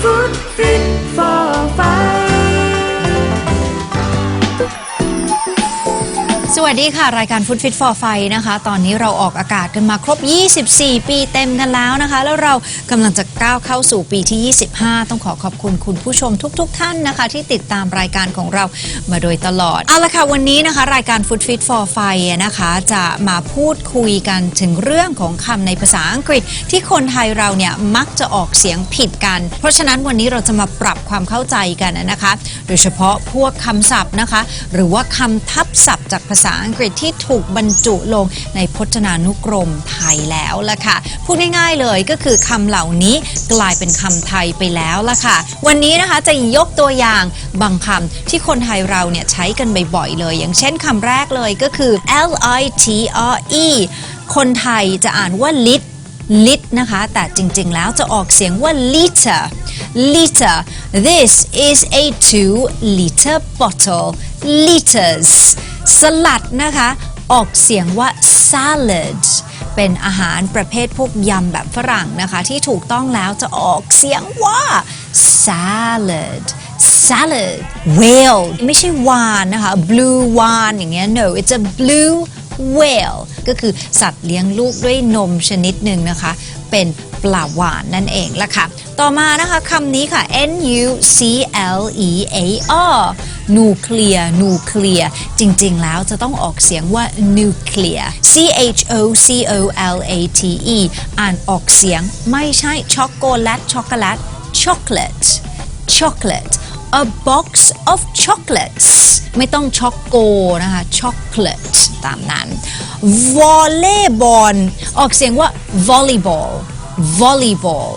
Food วัสดีค่ะ รายการ Food Fit for ไฟนะคะ ตอนนี้เราออกอากาศกันมาครบ 24 ปีเต็มกันแล้วนะคะ แล้วเรากำลังจะก้าวเข้าสู่ปีที่ 25 ต้องขอขอบคุณคุณผู้ชมทุกๆท่านนะคะ ที่ติดตามรายการของเรามาโดยตลอด เอาละค่ะ วันนี้นะคะ รายการ Food Fit for ไฟนะคะจะมาพูดคุยกันถึงเรื่องของคำในภาษาอังกฤษ ที่คนไทยเราเนี่ยมักจะออกเสียงผิดกัน เพราะฉะนั้นวันนี้เราจะมาปรับความเข้าใจกันนะคะ โดยเฉพาะพวกคำศัพท์นะคะ หรือว่าคำทับศัพท์จากภาษาอังกฤษที่ถูกบรรจุลงในพจนานุกรมไทยแล้วล่ะค่ะ พูดง่ายๆเลยก็คือคำเหล่านี้กลายเป็นคำไทยไปแล้วล่ะค่ะ วันนี้นะคะจะยกตัวอย่างบางคำที่คนไทยเราเนี่ยใช้กันบ่อยๆเลย อย่างเช่นคำแรกเลยก็คือ L I T R E คนไทยจะอ่านว่า lit ลิตรนะคะ แต่จริงๆ แล้วจะออกเสียงว่า liter liter this is a two liter bottle liters สลัดนะคะ ออกเสียงว่า salad เป็นอาหารประเภทพวกยำแบบฝรั่งนะคะ ที่ถูกต้องแล้วจะออกเสียงว่า salad salad whale ไม่ใช่วานนะคะ blue วานอย่างเงี้ย no it's a blue whale ก็คือสัตว์เลี้ยงลูกด้วยนมชนิดหนึ่งนะคะ เป็นปลาหวานนั่นเองละค่ะ ต่อมานะคะคำนี้ค่ะ N U C L E A R นูเคลียร์นูเคลียร์จริงๆ แล้วจะต้องออกเสียงว่า nuclear C H O C O L A T E อ่านออกเสียงไม่ใช่ช็อกโกแลตช็อกโกแลต chocolate chocolate a box of chocolates ไม่ต้องช็อกโกนะคะ chocolate ตามนั้น volleyball ออกเสียงว่า volleyball volleyball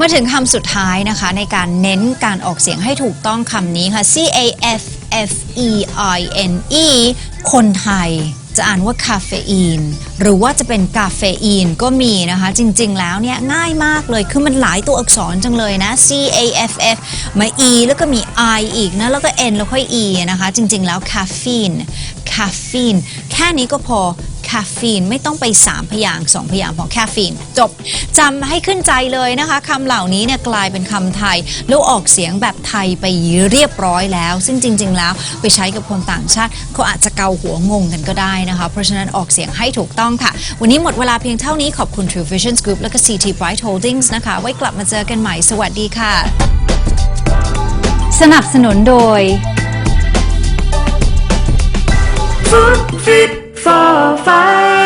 มาถึงคำสุดท้ายนะคะ ในการเน้นการออกเสียงให้ถูกต้องคำนี้ค่ะ C A F F E I N E คนไทยจะอ่านว่าคาเฟอีน หรือว่าจะเป็นกาเฟอีนก็มีนะคะ จริงๆแล้วเนี่ยง่ายมากเลย คือมันหลายตัวอักษรจังเลยนะ C A F F มา E แล้วก็มี I อีกนะ แล้วก็ N แล้วค่อย E นะคะ จริงๆแล้วคาเฟอีนคาเฟอีนแค่นี้ก็พอาเฟอีนไม่ต้องไป 3 พยางค์2พยางค์ของคาเฟอีนจบจำให้ขึ้นใจเลยนะคะคำเหล่านี้เนี่ยกลายเป็นคำไทย แล้วออกเสียงแบบไทยไปเรียบร้อยแล้ว ซึ่งจริง ๆ แล้วไปใช้กับคนต่างชาติเขาอาจจะเกาหัวงงกันก็ได้นะคะเพราะฉะนั้นออกเสียงให้ถูกต้องค่ะ วันนี้หมดเวลาเพียงเท่านี้ขอบคุณ True Vision Group และก็ CT Bright Holdings นะคะ ไว้กลับมาเจอกันใหม่สวัสดีค่ะ สนับสนุนโดย Food Fit for fire.